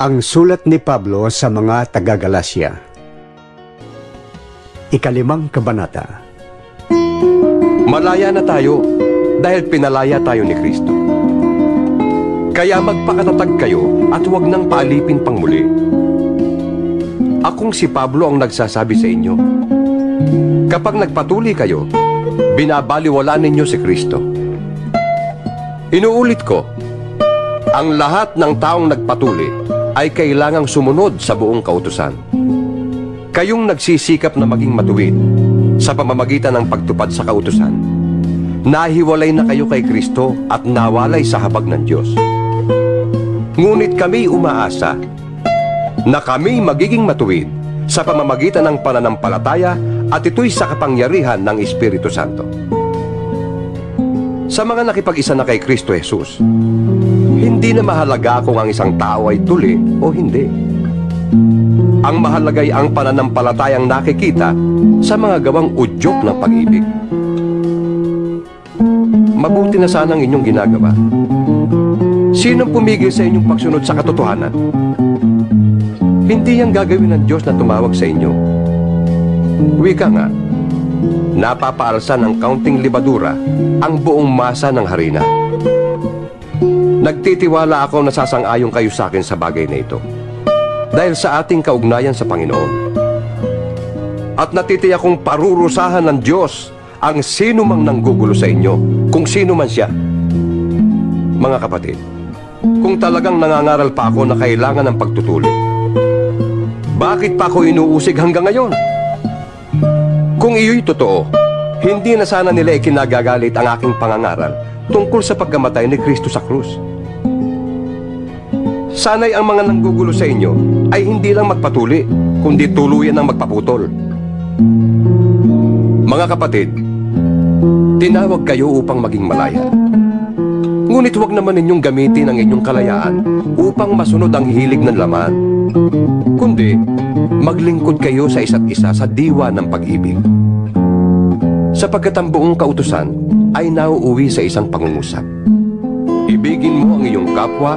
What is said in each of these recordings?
Ang sulat ni Pablo sa mga taga-Galasya. Ikalimang kabanata. Malaya na tayo dahil pinalaya tayo ni Kristo. Kaya magpakatatag kayo at huwag nang paalipin pang muli. Akong si Pablo ang nagsasabi sa inyo. Kapag nagpatuloy kayo, binabaliwala ninyo si Kristo. Inuulit ko, ang lahat ng taong nagpatuloy ay kailangang sumunod sa buong kautusan. Kayong nagsisikap na maging matuwid sa pamamagitan ng pagtupad sa kautusan, nahiwalay na kayo kay Kristo at nawalay sa habag ng Diyos. Ngunit kami umaasa na kami magiging matuwid sa pamamagitan ng pananampalataya at ito'y sa kapangyarihan ng Espiritu Santo. Sa mga nakipag-isa na kay Kristo Jesus, hindi na mahalaga kung ang isang tao ay tuli o hindi. Ang mahalaga ay ang pananampalatayang nakikita sa mga gawang udyok ng pag-ibig. Mabuti na sana ang inyong ginagawa. Sinong pumigil sa inyong pagsunod sa katotohanan? Hindi yan gagawin ng Diyos na tumawag sa inyo. Wika nga, napapaalsan ng kaunting libadura ang buong masa ng harina. Nagtitiwala ako na sasang-ayon kayo sa akin sa bagay na ito. Dahil sa ating kaugnayan sa Panginoon. At natitiyak kong parurusahan ng Diyos ang sino mang nanggugulo sa inyo, kung sino man siya. Mga kapatid, kung talagang nangangaral pa ako na kailangan ng pagtutuloy, bakit pa ako inuusig hanggang ngayon? Kung iyo'y totoo, hindi na sana nila ikinagagalit ang aking pangangaral tungkol sa pagkamatay ni Kristo sa krus. Sana'y ang mga nanggugulo sa inyo ay hindi lang magpatuli, kundi tuluyan ang magpaputol. Mga kapatid, tinawag kayo upang maging malaya. Ngunit huwag naman ninyong gamitin ang inyong kalayaan upang masunod ang hilig ng laman. Kundi, maglingkod kayo sa isa't isa sa diwa ng pag-ibig. Sapagkat ang buong kautusan ay nauuwi sa isang pangungusap. Ibigin mo ang iyong kapwa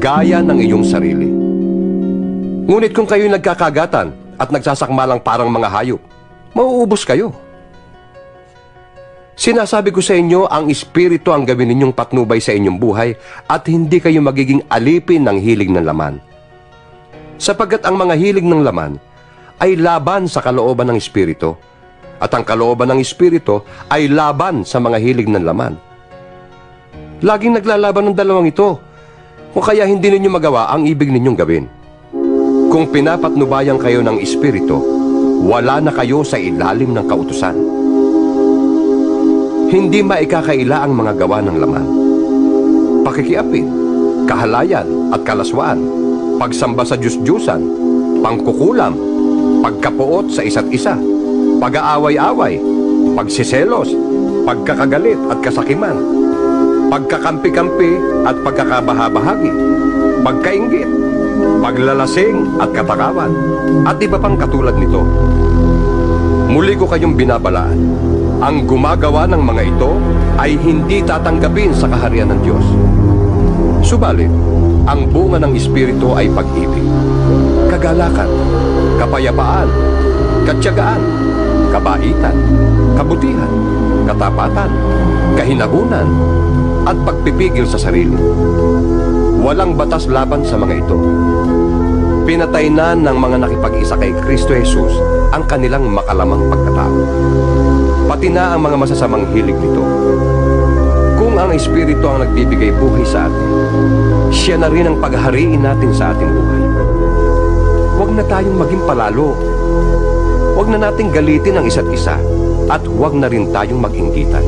gaya ng iyong sarili. Ngunit kung kayo'y nagkakagatan at nagsasakmalang parang mga hayop, mauubos kayo. Sinasabi ko sa inyo, ang Espiritu ang gawin ninyong patnubay sa inyong buhay at hindi kayo magiging alipin ng hilig ng laman. Sapagkat ang mga hilig ng laman ay laban sa kalooban ng Espiritu at ang kalooban ng Espiritu ay laban sa mga hilig ng laman. Laging naglalaban ng dalawang ito kung kaya hindi ninyo magawa ang ibig ninyong gawin. Kung pinapatnubayan kayo ng Espiritu, wala na kayo sa ilalim ng kautusan. Hindi maikakaila ang mga gawa ng laman. Pakikiapin, kahalayan at kalaswaan, pagsamba sa Diyos-Diyusan, pangkukulam, pagkapuot sa isa't isa, pag-aaway-away, pagsiselos, pagkakagalit at kasakiman, pagkakampi-kampi at pagkakabahabahagi, pagkaingit, paglalasing at katakawan, at iba pang katulad nito. Muli ko kayong binabalaan. Ang gumagawa ng mga ito ay hindi tatanggapin sa kaharian ng Diyos. Subalit, ang bunga ng Espiritu ay pag-ibig, kagalakan, kapayapaan, katyagaan, kabaitan, kabutihan, katapatan, kahinahunan, at pagpipigil sa sarili. Walang batas laban sa mga ito. Pinatay na ng mga nakipag-isa kay Kristo Jesus ang kanilang makalamang pagkatao. Pati na ang mga masasamang hilig nito. Espiritu ang nagbibigay buhay sa atin, siya na rin ang paghariin natin sa ating buhay. Huwag na tayong maging palalo. Huwag na nating galitin ang isa't isa at huwag na rin tayong mag-inggitan.